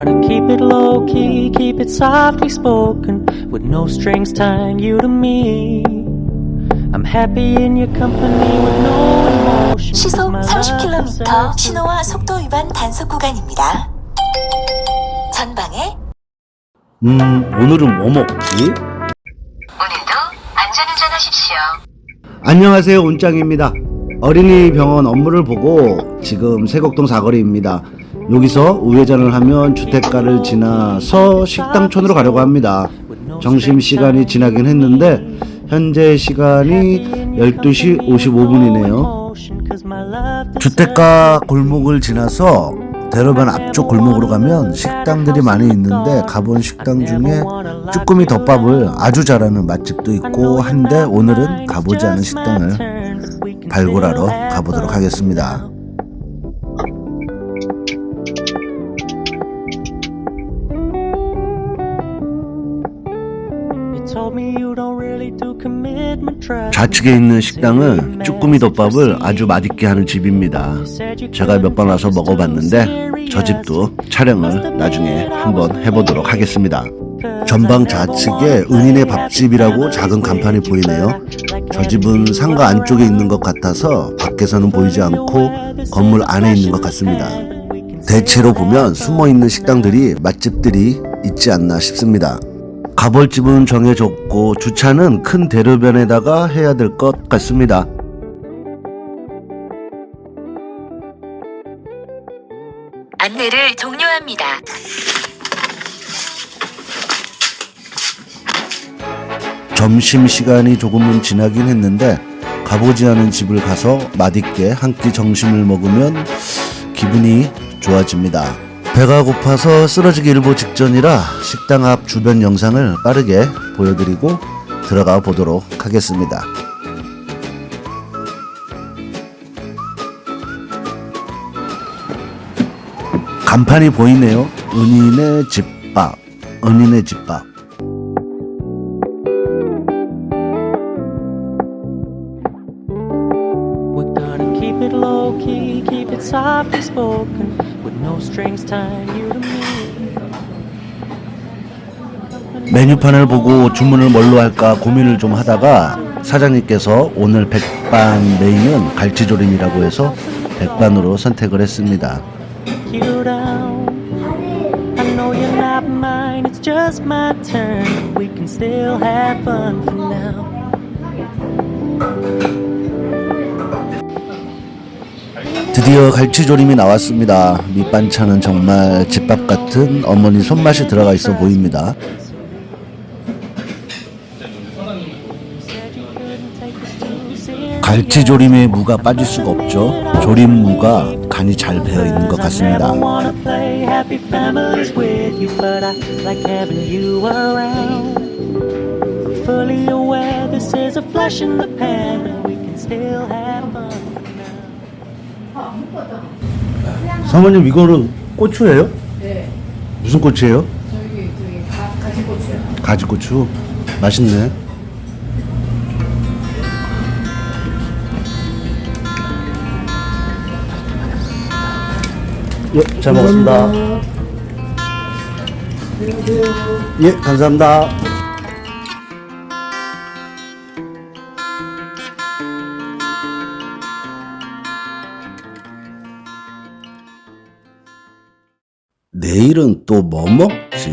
To keep it low key, keep it softly spoken, with no strings tying you to me. I'm happy in your company with no emotion. 시속 my love 30km possesses 신호와 속도 위반 단속 구간입니다. 전방에 음, 오늘은 뭐 먹지? 오늘도 안전운전하십시오. 안녕하세요, 운짱입니다. 어린이 병원 업무를 보고 지금 세곡동 사거리입니다. 여기서 우회전을 하면 주택가를 지나서 식당촌으로 가려고 합니다. 점심시간이 지나긴 했는데 현재 시간이 12시 55분이네요. 주택가 골목을 지나서 대로변 앞쪽 골목으로 가면 식당들이 많이 있는데 가본 식당 중에 쭈꾸미 덮밥을 아주 잘하는 맛집도 있고 한데 오늘은 가보지 않은 식당을 발굴하러 가보도록 하겠습니다. 좌측에 있는 식당은 쭈꾸미 덮밥을 아주 맛있게 하는 집입니다. 제가 몇 번 와서 먹어봤는데 저 집도 촬영을 나중에 한번 해보도록 하겠습니다. 전방 좌측에 은인의 밥집이라고 작은 간판이 보이네요. 저 집은 상가 안쪽에 있는 것 같아서 밖에서는 보이지 않고 건물 안에 있는 것 같습니다. 대체로 보면 숨어 있는 식당들이 맛집들이 있지 않나 싶습니다. 가볼 집은 정해졌고 주차는 큰 대로변에다가 해야 될 것 같습니다. 안내를 종료합니다. 점심 시간이 조금은 지나긴 했는데 가보지 않은 집을 가서 맛있게 한 끼 점심을 먹으면 기분이 좋아집니다. 배가 고파서 쓰러지기 일보 직전이라 식당 앞 주변 영상을 빠르게 보여드리고 들어가 보도록 하겠습니다. 간판이 보이네요. 은인의 집밥. 은인의 집밥. With no strings tying you to me. 메뉴판을 보고 주문을 뭘로 할까 고민을 좀 하다가 사장님께서 오늘 백반 메인은 갈치조림이라고 해서 백반으로 선택을 했습니다. 드디어 갈치조림이 나왔습니다. 밑반찬은 정말 집밥 같은 어머니 손맛이 들어가 있어 보입니다. 갈치조림에 무가 빠질 수가 없죠. 조림 무가 간이 잘 배어 있는 것 같습니다. 사모님 이거는 고추예요? 네, 무슨 고추예요? 저기 저기 가, 가지고추요. 가지고추. 맛있네. 예, 잘 먹었습니다. 예, 감사합니다. 내일은 또 뭐 먹지?